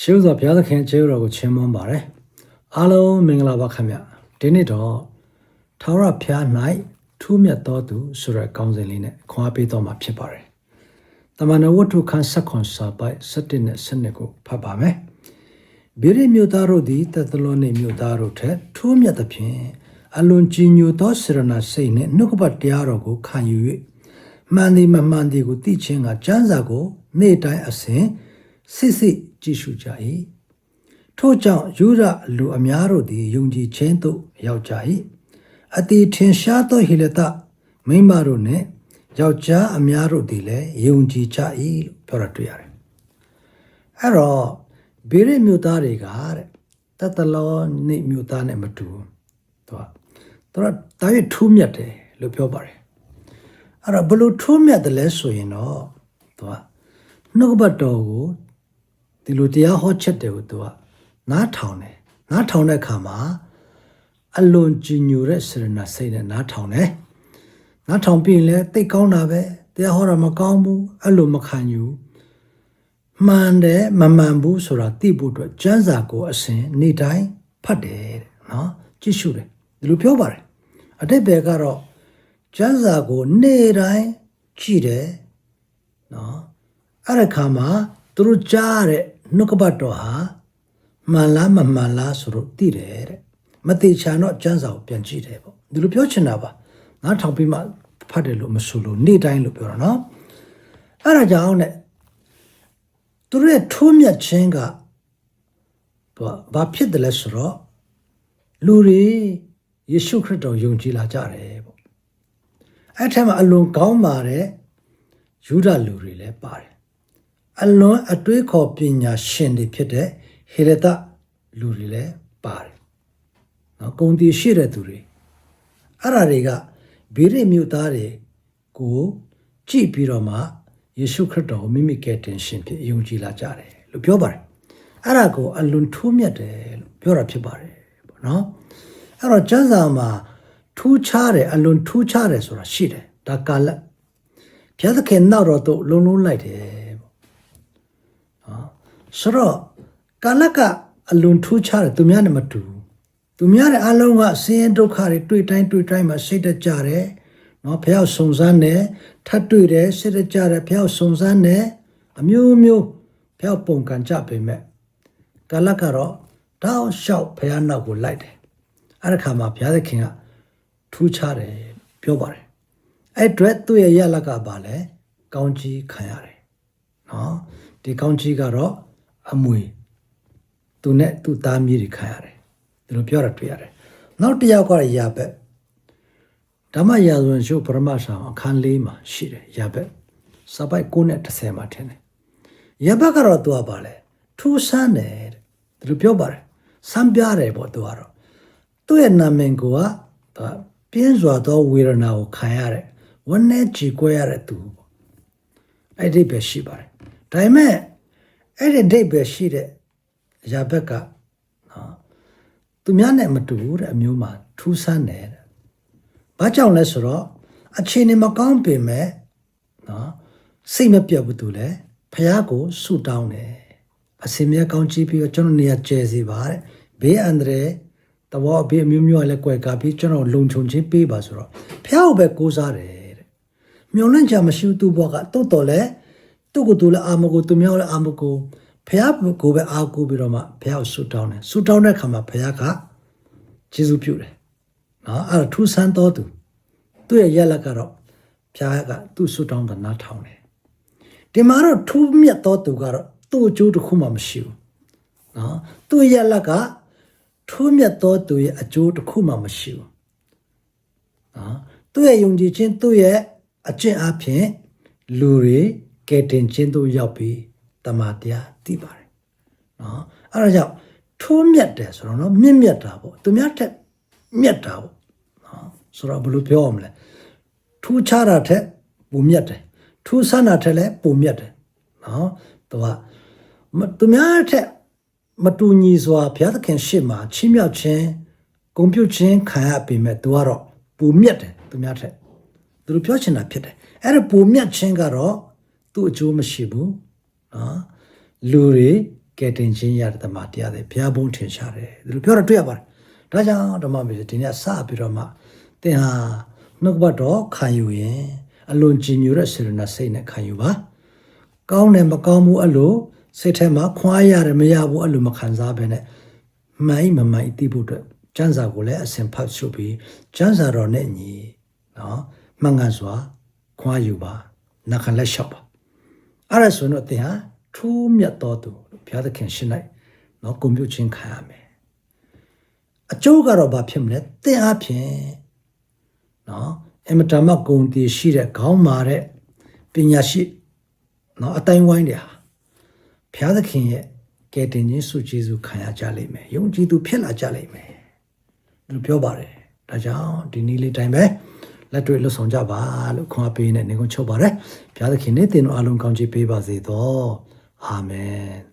ရှေးဥစွာဘုရားသခင်ကျေးဇူးတော်ကိုချီးမွမ်းပါတယ်အားလုံးမင်္ဂလာပါခင်ဗျဒီနေ့တော့ထာဝရဘုရား၌ထူးမြတ်တော်သူဆိုတဲ့ကောင်းစဉ်လေးနဲ့ခွန်အားပေးတော်မှာဖြစ်ပါတယ်တမန်တော်ဝတ္ထုခန်းဆက်ခွန်စာပိုက်7နဲ့7ကိုဖတ်ပါမယ်ဗိရိမြို့သားတို့သည်တသလောနိမြို့သားတို့ထက်ထူးမြတ်သဖြင့်အလွန်ကြီးညိုသောစေရနာစိတ်နှင့်နှုတ်ကပတ်တရားတော်ကိုခံယူ၍မှန်သည်မမှန်သည်ကိုသိခြင်းကကျမ်းစာကိုနေ့တိုင်းအစဉ် စစ်စစ်ကြည့်ရှုကြ၏ထို့ကြောင့်ယူရလူအများတို့သည်ယုံကြည်ခြင်းသို့ရောက်ကြ၏အတိထင်ရှားသောဟိလတမိန်းမတို့နှင့်ယောက်ျားအများတို့သည်လည်းယုံကြည်ကြ၏လို့ပြောရတွေ့ရတယ်အဲ့တော့ဗေရမြို့သားတွေကတဲ့တတလောနေမြို့သားနဲ့မတူဘူးသူကသူကတာရထူးမြတ်တယ်လို့ပြောပါတယ်အဲ့တော့ဘလို့ထူးမြတ်တယ်လဲဆိုရင်တော့သူကနှုတ်ကပတ်တော်ကို ဒီလိုတရားဟောချက်တယ်ကိုသူကနားထောင်တယ်နားထောင်တဲ့အခါမှာအလွန်ကြည်ညိုတဲ့စေရနာစိတ်နဲ့နားထောင်တယ်နားထောင်ပြီးရင်လည်းတိတ်ကောင်းတာပဲတရားဟောတာမကောင်းဘူးအဲ့လိုမခံယူမှန်တယ်မမှန်ဘူးဆိုတာသိဖို့အတွက်ကျမ်းစာကိုအစဉ်နေ့တိုင်းဖတ်တယ်တဲ့နော်ကြည့်ရှုတယ်ဒီလိုပြောပါတယ်အတိတ်ဘယ်ကတော့ကျမ်းစာကိုနေ့တိုင်းကြည့်တယ်နော်အဲ့ဒီခါမှာသူတို့ကြားတဲ့ နှုတ်ကပတ်တော်ဟာမှန်လားမမှန်လားဆိုတော့သိတယ်တဲ့မသိချာတော့ကျမ်းစာကိုပြန်ကြည့်တယ်ပေါ့ဒီလိုပြောချင်တာပါငါထောင်ပြီးမှဖတ်တယ်လို့မဆိုလို့နေ့တိုင်းလို့ပြောတာနော်အဲ့ဒါကြောင့်ねသူတို့ရဲ့ထိုးမြတ်ခြင်းကသူကဘာဖြစ်တယ်လဲဆိုတော့လူတွေယေရှုခရစ်တော်ယုံကြည်လာကြတယ်ပေါ့အဲ့ထက်မှအလွန်ကောင်းပါတယ်ယူဒလူတွေလည်းပါတယ် အလွန်အတွေးခေါ်ပညာရှင်တွေဖြစ်တဲ့ဟေရတလူတွေလည်းပါတယ်နော်ဂုံတီရှိတဲ့သူတွေအဲ့ဓာတွေကဗေရမြို့သားတွေကိုကြည့်ပြီးတော့မှယေရှုခရစ်တော်ကိုမိမိကယ်တင်ရှင်ဖြစ်ယုံကြည်လာကြတယ်လို့ပြောပါတယ်အဲ့ဒါကိုအလွန်ထူးမြတ်တယ်လို့ပြောတာဖြစ်ပါတယ်ပေါ့နော်အဲ့တော့ကျမ်းစာမှာထူးခြားတယ်အလွန်ထူးခြားတယ်ဆိုတာရှိတယ်ဒါကာလဘုရားသခင်နောက်တော်သို့လုံလုံးလိုက်တယ်ပေါ့နော် ဆိုတော့ကာလကအလွန်ထူးခြားတယ်သူများနဲ့မတူဘူးသူများတဲ့အလုံးကဆင်းရဲဒုက္ခတွေတွေ့တိုင်းတွေ့တိုင်းမှာစိတ်တကြတယ်နော်ဘုရားစုံစမ်းတယ်ထပ်တွေ့တယ်စိတ်တကြတယ်ဘုရားစုံစမ်းတယ်အမျိုးမျိုးဘုရားပုံကန်ကြပေမဲ့ကာလကတော့တောက်လျှောက်ဘုရားနောက်ကိုလိုက်တယ်အဲ့ဒီခါမှာဘုရားသခင်ကထူးခြားတယ်ပြောပါတယ်အဲ့အတွက်သူ့ရဲ့ရလကပါလဲကောင်းကြီးခံရတယ်နော်ဒီကောင်းကြီးကတော့ အမွေသူနဲ့သူ့သားမြေးတွေခံရတယ်ဒီလိုပြောတာတွေ့ရတယ်နောက်တစ်ယောက်ကရာဘက်ဓမ္မရာဇဝင်ရှုပရမဆောင်အခန်း၄မှာရှိတယ်ရာဘက်စာပိုက်9နဲ့10မှာထင်တယ်ရာဘက်ကတော့သူကပါလဲထူးဆန်းတယ်တဲ့ဒီလိုပြောပါတယ်စမ်းပြတယ်ပေါ့သူကတော့သူ့ရဲ့နာမည်ကသူကပြင်းစွာသောဝေဒနာကိုခံရတဲ့ဝန်းနဲ့ကြည်ကွဲရတဲ့သူပေါ့အဲ့ဒီပဲရှိပါတယ်ဒါပေမဲ့ အဲ့ဒီဒိတ်ပဲရှိတဲ့ရာဘက်ကနော်သူများနဲ့မတူဘူးတဲ့အမျိုးမှာထူးဆန်းတယ်တဲ့ဘာကြောင့်လဲဆိုတော့အခြေအနေမကောင်းပေမဲ့နော်စိတ်မပြတ်ဘူးသူလည်းဖះကိုဆုတောင်းတယ်အစင်မြကောင်းကြည့်ပြီးတော့ကျွန်တော်နေရာကျဲစီပါတဲ့ဘေးအန္တရာယ်တဘောဘေးအမျိုးမျိုးလည်းကွယ်ကာပြီးကျွန်တော်လုံခြုံခြင်းပေးပါဆိုတော့ဖះကိုပဲကိုးစားတယ်တဲ့မျောလင့်ချမရှိဘူးသူ့ဘောကတုတ်တော်လဲ သူ့ကိုယ်သူလည်းအာမကိုသူမျိုးလည်းအာမကိုဖះကိုပဲအာကိုပြီးတော့မှဖះကိုဆုတောင်းတယ်ဆုတောင်းတဲ့အခါမှာဖះကကျေးဇူးပြုတယ်နော်အဲ့ဒါထူးဆန်းတော်သူသူ့ရဲ့ရက်လက်ကတော့ဖះကသူ့ဆုတောင်းတာနားထောင်တယ်ဒီမှာတော့ထူးမြတ်တော်သူကတော့သူ့အကျိုးတစ်ခုမှမရှိဘူးနော်သူ့ရဲ့လက်ကထူးမြတ်တော်သူရဲ့အကျိုးတစ်ခုမှမရှိဘူးနော်သူ့ရဲ့ယုံကြည်ခြင်းသူ့ရဲ့အကျင့်အပြင်လူတွေ ကယ်တင်ခြင်းတို့ရောက်ပြီးတမန်တရားသိပါတယ်နော်အဲ့ဒါကြောင့်ထိုးမြတ်တယ်ဆိုတော့နော်မြင့်မြတ်တာပေါ့သူများတက်မြတ်တာပေါ့နော်ဆိုတော့ဘယ်လိုပြောရမလဲထူးခြားတာထက်ပုံမြတ်တယ်ထူးဆန်းတာထက်လည်းပုံမြတ်တယ်နော်သူကမသူများထက်မတူညီစွာဘုရားသခင်ရှေ့မှာချီးမြှောက်ခြင်းဂုဏ်ပြုခြင်းခံရပေမဲ့သူကတော့ပုံမြတ်တယ်သူများထက်သူတို့ပြောချင်တာဖြစ်တယ်အဲ့ဒါပုံမြတ်ခြင်းကတော့ သူ့အကျိုးမရှိဘူးနော်လူတွေကဲတင်ခြင်းရတဲ့တမန်တရားတွေဘုရားဘုန်းထင်ရှားတယ်ဒီလိုပြောတော့တွေ့ရပါတယ်ဒါကြောင့်ဓမ္မမေဒီနေ့စပြီးတော့မှသင်ဟာနှုတ်ဘတ်တော်ခံယူရင်အလွန်ကြည်ညိုတဲ့စေရနာစိတ်နဲ့ခံယူပါကောင်းတယ်မကောင်းဘူးအဲ့လိုစိတ်ထဲမှာခွားရတယ်မရဘူးအဲ့လိုမခံစားဘဲနဲ့မှန်မမှန်သိဖို့အတွက်ကျမ်းစာကိုလည်းအစဉ်ဖတ်ချုပ်ပြီးကျမ်းစာတော်နဲ့ညီနော်မှန်ကန်စွာခွားယူပါနှခံလက်လျှောက်ပါ အဲ့ဒါဆိုရင်တော့သင်ဟာထူးမြတ်တော်သူလို့ဘုရားသခင်ရှင်းလိုက်နော်ကွန်ပျူချင်းခံရမယ်အကျိုးကတော့ဘာဖြစ်မလဲသင်အဖြစ်နော်အမတမဂုံတည်ရှိတဲ့ခေါင်းမာတဲ့ပညာရှိနော်အတိုင်းဝိုင်းတွေဟာဘုရားသခင်ရဲ့ကယ်တင်ခြင်းဆုကျေးဇူးခံရကြလိမ့်မယ်ယုံကြည်သူဖြစ်လာကြလိမ့်မယ်သူပြောပါတယ်ဒါကြောင့်ဒီနေ့လေးတိုင်းပဲ လက်တွေ့လွတ်ဆောင်ကြပါလို့ခွန်အားပေးနေနေကုန်ချုပ်ပါတယ်ဘုရားသခင်နဲ့သင်တို့အားလုံးကောင်းချီးပေးပါစေသောအာမင်